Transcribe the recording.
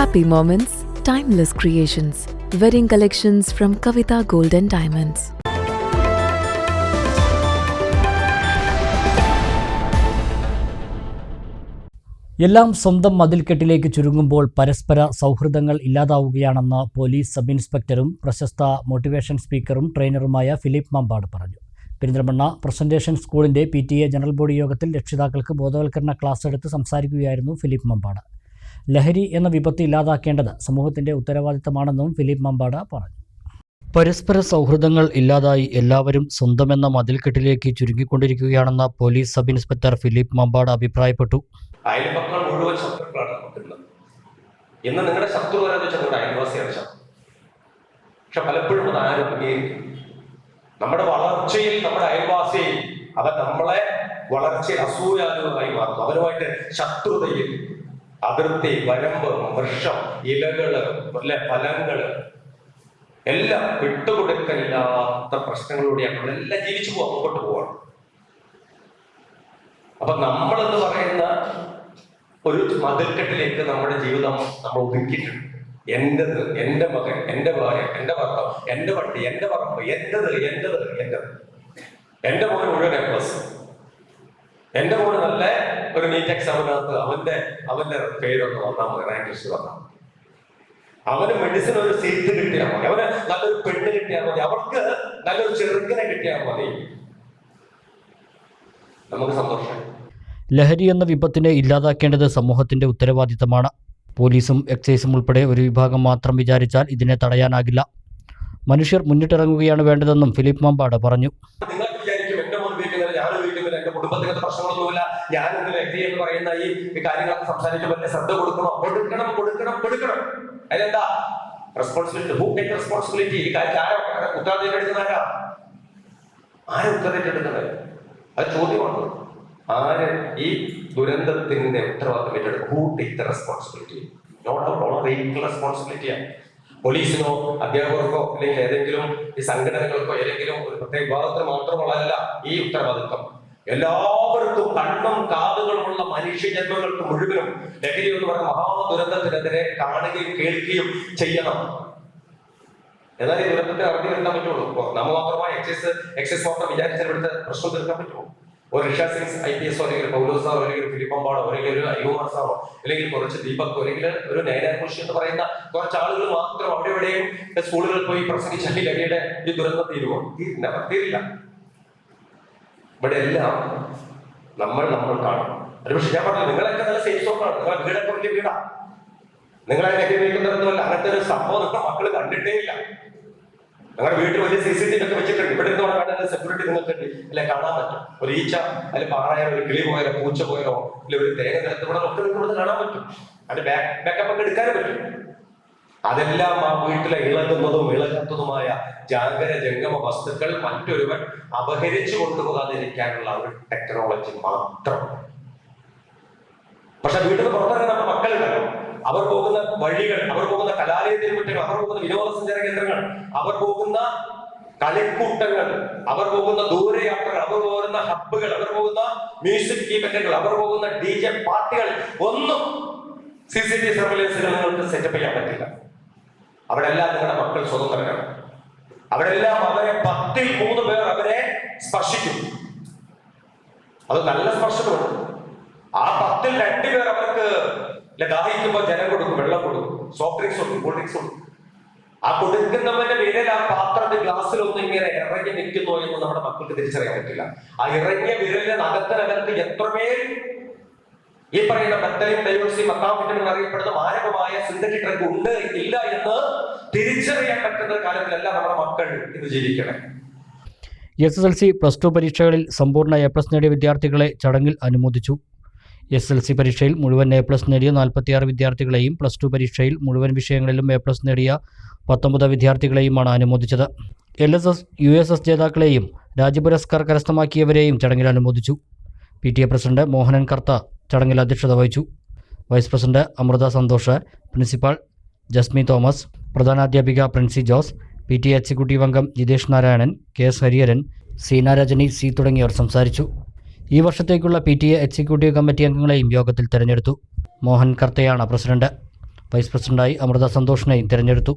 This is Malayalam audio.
Happy moments, timeless creations. Wedding collections from Kavita Golden Diamonds. എല്ലാം സ്വന്തം മതിൽക്കെട്ടിലേക്ക് ചുരുങ്ങുമ്പോൾ പരസ്പര സൗഹൃദങ്ങൾ ഇല്ലാതാവുകയാണെന്ന് പോലീസ് സബ് ഇൻസ്പെക്ടറും പ്രശസ്ത മോട്ടിവേഷൻ സ്പീക്കറും ട്രെയിനറുമായ ഫിലിപ്പ് മമ്പാട് പറഞ്ഞു പെരിന്തൽമണ്ണ പ്രസന്റേഷൻ സ്കൂളിന്റെ പി ജനറൽ ബോഡി യോഗത്തിൽ രക്ഷിതാക്കൾക്ക് ബോധവൽക്കരണ ക്ലാസ് എടുത്ത് സംസാരിക്കുകയായിരുന്നു ഫിലിപ്പ് മമ്പാട് ലഹരി എന്ന വിപത്ത് ഇല്ലാതാക്കേണ്ടത് സമൂഹത്തിന്റെ ഉത്തരവാദിത്തമാണെന്നും ഫിലിപ്പ് മമ്പാട പറഞ്ഞു. പരസ്പര സൗഹൃദങ്ങൾ ഇല്ലാതായി എല്ലാവരും സ്വന്തമെന്ന മതിൽക്കെട്ടിലേക്ക് ചുരുങ്ങിക്കൊണ്ടിരിക്കുകയാണെന്ന police sub inspector Philip Mambad അഭിപ്രായപ്പെട്ടു. അയൽപക്കൾ മുഴുവൻ ശത്രുക്കളാണ് നമുക്കുള്ളത് നിങ്ങളുടെ ശത്രു വരാന്ന് വെച്ചാൽ നിങ്ങളുടെ അയൽവാസിയാണ് ശത്രു. പക്ഷെ പലപ്പോഴും അത് ആരും അംഗീകരിക്കും നമ്മുടെ വളർച്ചയിൽ നമ്മുടെ അയൽവാസിയിൽ അവൻ നമ്മളെ വളർച്ചയിൽ അസൂയാലുമായി മാറുന്നു. അവരുമായിട്ട് ശത്രുതയിൽ അതിർത്തി വരമ്പ് വൃക്ഷം ഇലകൾ അല്ലെ ഫലങ്ങൾ എല്ലാം വിട്ടുകൊടുക്കലില്ലാത്ത പ്രശ്നങ്ങളിലൂടെയാണ് നമ്മളെല്ലാം ജീവിച്ചു പോകാം മുമ്പോട്ട് പോവാണ് അപ്പൊ നമ്മൾ എന്ന് പറയുന്ന ഒരു മതിൽക്കെട്ടിലേക്ക് നമ്മുടെ ജീവിതം നമ്മൾ ഒതുക്കിയിട്ടുണ്ട്. എന്റത് എന്റെ മകൻ എന്റെ ഭാര്യ എന്റെ ഭർത്താവ് എന്റെ പട്ടി എന്റെ പറമ്പ് എന്റത് എന്റത് എന്റത്. എന്റെ മോന് മുഴുവൻ എ എന്റെ മോന് നല്ല ഒരു നീറ്റ് എക്സാമിനകത്ത് അവന്റെ അവന്റെ പേരൊന്ന് വന്നാൽ മതി റാങ്ക് ലിസ്റ്റ് വന്നാൽ മതി. അവന് മെഡിസിൻ ഒരു സീറ്റ് കിട്ടിയാൽ മതി. അവന് നല്ലൊരു പെണ്ണ് കിട്ടിയാൽ മതി. അവർക്ക് നല്ലൊരു ചെറുക്കനെ കിട്ടിയാൽ മതി. നമുക്ക് സന്തോഷം. ലഹരി എന്ന വിപത്തിനെ ഇല്ലാതാക്കേണ്ടത് സമൂഹത്തിന്റെ ഉത്തരവാദിത്തമാണ്. പോലീസും എക്സൈസും ഉൾപ്പെടെ ഒരു വിഭാഗം മാത്രം വിചാരിച്ചാൽ ഇതിനെ തടയാനാകില്ല. മനുഷ്യർ മുന്നിട്ടിറങ്ങുകയാണ് വേണ്ടതെന്നും ഫിലിപ്പ് മാമ്പാട് പറഞ്ഞു. നിങ്ങൾ വിചാരിക്കും എന്റെ മുൻ വീട്ടിൽ ഞാൻ വീട്ടിൽ എന്റെ കുടുംബത്തിനകത്ത് പ്രശ്നങ്ങളൊന്നുമില്ല ഞാൻ ഒരു വ്യക്തി എന്ന് പറയുന്ന ഈ കാര്യങ്ങളൊക്കെ സംസാരിച്ച് വലിയ ശ്രദ്ധ കൊടുക്കണം. കൊടുക്കണം കൊടുക്കണം കൊടുക്കണം. അതിനെന്താ റെസ്പോൺസിബിലിറ്റി ഹൂ ടേക്ക് റെസ്പോൺസിബിലിറ്റി ഈ കാര്യത്തിൽ ആരാ ഉത്തരവാദിത്തം എടുക്കുന്ന ആരാ? ആരാ ഉത്തരവാദിത്തം അത് ചോദ്യമാണ് ആര് ഈ ദുരന്തത്തിന്റെ ഉത്തരവാദിത്തം ഏറ്റെടുക്കും? ഹൂ റെസ്പോൺസിബിലിറ്റി നോട്ട് റെസ്പോൺസിബിലിറ്റിയാണ് പോലീസിനോ അധ്യാപകർക്കോ അല്ലെങ്കിൽ ഏതെങ്കിലും ഈ സംഘടനകൾക്കോ ഏതെങ്കിലും ഒരു പ്രത്യേക വിഭാഗത്തിന് മാത്രമുള്ളതല്ല ഈ ഉത്തരവാദിത്വം. എല്ലാവർക്കും കണ്ണും കാതുകളുമുള്ള മനുഷ്യജന്മങ്ങൾക്ക് മുഴുവനും ലഹരി എന്ന് പറയുന്ന മഹാദുരന്തത്തിനെതിരെ കാണുകയും കേൾക്കുകയും ചെയ്യണം. എന്നാൽ ഈ ദുരന്തത്തെ അറിഞ്ഞു കിട്ടാൻ പറ്റുള്ളൂ. നമ്മൾ നമ്മ മാത്രമായി എക്സൈസ് എക്സൈസ് മാത്രം വിചാരിച്ചാൽ ഇവിടുത്തെ പ്രശ്നം തീർക്കാൻ പറ്റുമോ? ഒരു Rishi Singh I P S അല്ലെങ്കിൽ പൗലോസ് സാറോ അല്ലെങ്കിൽ ഫിലിപ്പമ്പാടോ അല്ലെങ്കിൽ ഒരു അയ്യോമാർ സാറോ അല്ലെങ്കിൽ കുറച്ച് ദീപക് അല്ലെങ്കിൽ ഒരു നേരാഘോഷി എന്ന് പറയുന്ന കുറച്ച് ആളുകൾ മാത്രം അവിടെ എവിടെയും സ്കൂളുകളിൽ പോയി പ്രസംഗിച്ചാൽ ലഹരിയുടെ ഈ ദുരന്തം തീരുമോ? തീരില്ല. തീരില്ല. ഇവിടെ എല്ലാം നമ്മൾ നമ്മൾ കാണും. പക്ഷെ ഞാൻ പറഞ്ഞു നിങ്ങളൊക്കെ നല്ല സേഫ് സോണാണ് നിങ്ങളെ വീടൊക്കെ വലിയ വീടാ. നിങ്ങളെ ലഹരി ഉപയോഗിക്കുന്നതൊന്നുമല്ല അങ്ങനത്തെ ഒരു സംഭവം നിങ്ങളുടെ മക്കൾ കണ്ടിട്ടേ ഇല്ല. നിങ്ങളുടെ വീട്ടിൽ വലിയ സി സി ടി ഒക്കെ വെച്ചിട്ടുണ്ട്. ഇവിടെ നിന്ന് വേണ്ട സെക്യൂരിറ്റി നിങ്ങൾക്ക് അല്ലെ കാണാൻ പറ്റും. ഒരു ഈച്ച അല്ലെ പാറയോ ഒരു കിളി പോയാലോ പൂച്ച പോയാലോ അല്ലെ ഒരു തേങ്ങ നിലത്ത് ഇവിടെ ഒക്കെ നിങ്ങൾക്ക് കാണാൻ പറ്റും. അതിന്റെ ബാക്ക് ബാക്കപ്പ് ഒക്കെ എടുക്കാനും പറ്റും. അതെല്ലാം ആ വീട്ടിലെ ഇളകുന്നതും ഇളകത്തതുമായ ജാഗര ജംഗമ വസ്തുക്കൾ മറ്റൊരുവൻ അപഹരിച്ചു കൊണ്ടുപോകാതിരിക്കാനുള്ള ഒരു ടെക്നോളജി മാത്രം. പക്ഷെ വീട്ടിൽ നിന്ന് പുറത്തിറങ്ങുന്ന നമ്മുടെ മക്കളുണ്ട്. അവർ പോകുന്ന വഴികൾ അവർ പോകുന്ന കലാലയത്തിന് മുറ്റുകൾ അവർ പോകുന്ന വിനോദസഞ്ചാര കേന്ദ്രങ്ങൾ അവർ പോകുന്ന കളിക്കൂട്ടങ്ങൾ അവർ പോകുന്ന ദൂരയാത്രകൾ അവർ പോകുന്ന ഹബ്ബുകൾ അവർ പോകുന്ന മ്യൂസിക് ഇവന്റുകൾ അവർ പോകുന്ന ഡി ജെ പാർട്ടികൾ ഒന്നും സി സി ടി സർവലൻസ് നിങ്ങൾക്ക് സെറ്റപ്പ് ചെയ്യാൻ പറ്റില്ല. അവിടെ എല്ലാം നിങ്ങളുടെ മക്കൾ സ്വതന്ത്രരാണ്. അവിടെ എല്ലാം അവരെ പത്തിൽ മൂന്ന് പേർ അവരെ സ്പർശിക്കും. അത് നല്ല സ്പർശമാണ് ആ പത്തിൽ രണ്ടു പേർ അവർക്ക് ദാഹിക്കുമ്പോൾ ജലം കൊടുക്കും വെള്ളം കൊടുക്കും സോഫ്റ്റ് ഡ്രിങ്ക്സ് കൊടുക്കും കൂൾ ഡ്രിങ്ക്സ് കൊടുക്കും. ആ കൊടുക്കുന്നവന്റെ പേരിൽ ആ ഗ്ലാസ്സിൽ ഒന്നും ഇങ്ങനെ ഇറങ്ങി നിൽക്കുന്നു എന്ന് നമ്മുടെ മക്കൾക്ക് തിരിച്ചറിയാൻ പറ്റില്ല. ആ ഇറങ്ങിയ വിരലിന് നഖത്തിനകത്ത് എത്രമേൽ ഈ പറയുന്ന ബത്തയും ഡയോക്സി മക്കാമിറ്റും അറിയപ്പെടുന്ന മാരകമായ സിന്തറ്റിക് ഡ്രഗ് ഉണ്ട് ഇല്ല എന്ന് തിരിച്ചറിയാൻ പറ്റുന്ന കാലത്തിലല്ല നമ്മുടെ മക്കൾ ഇത് ജീവിക്കണം. S S L C plus two പരീക്ഷകളിൽ സമ്പൂർണ എ പ്ലസ് നേടിയ വിദ്യാർത്ഥികളെ ചടങ്ങിൽ അനുമോദിച്ചു. എസ് എൽ സി പരീക്ഷയിൽ മുഴുവൻ എ പ്ലസ് നേടിയ നാൽപ്പത്തിയാറ് വിദ്യാർത്ഥികളെയും പ്ലസ് ടു പരീക്ഷയിൽ മുഴുവൻ വിഷയങ്ങളിലും എ പ്ലസ് നേടിയ പത്തൊമ്പത് വിദ്യാർത്ഥികളെയുമാണ് അനുമോദിച്ചത്. L S S U S S ജേതാക്കളെയും Rajya Puraskar കരസ്ഥമാക്കിയവരെയും ചടങ്ങിൽ അനുമോദിച്ചു. P T A president Mohanan Kartha ചടങ്ങിൽ അധ്യക്ഷത വഹിച്ചു. Vice president Amrutha Santhosh principal Jasmi Thomas പ്രധാനാധ്യാപിക Princy Jose P T executive അംഗം Jithesh Narayanan K S Hariharan Seena Rajani C തുടങ്ങിയവർ സംസാരിച്ചു. ഈ വർഷത്തേക്കുള്ള P T A executive committee അംഗങ്ങളെയും യോഗത്തിൽ തിരഞ്ഞെടുത്തു. മോഹൻ കർത്തയാണ് പ്രസിഡന്റ്. വൈസ് പ്രസിഡന്റായി അമൃത സന്തോഷിനെയും തിരഞ്ഞെടുത്തു.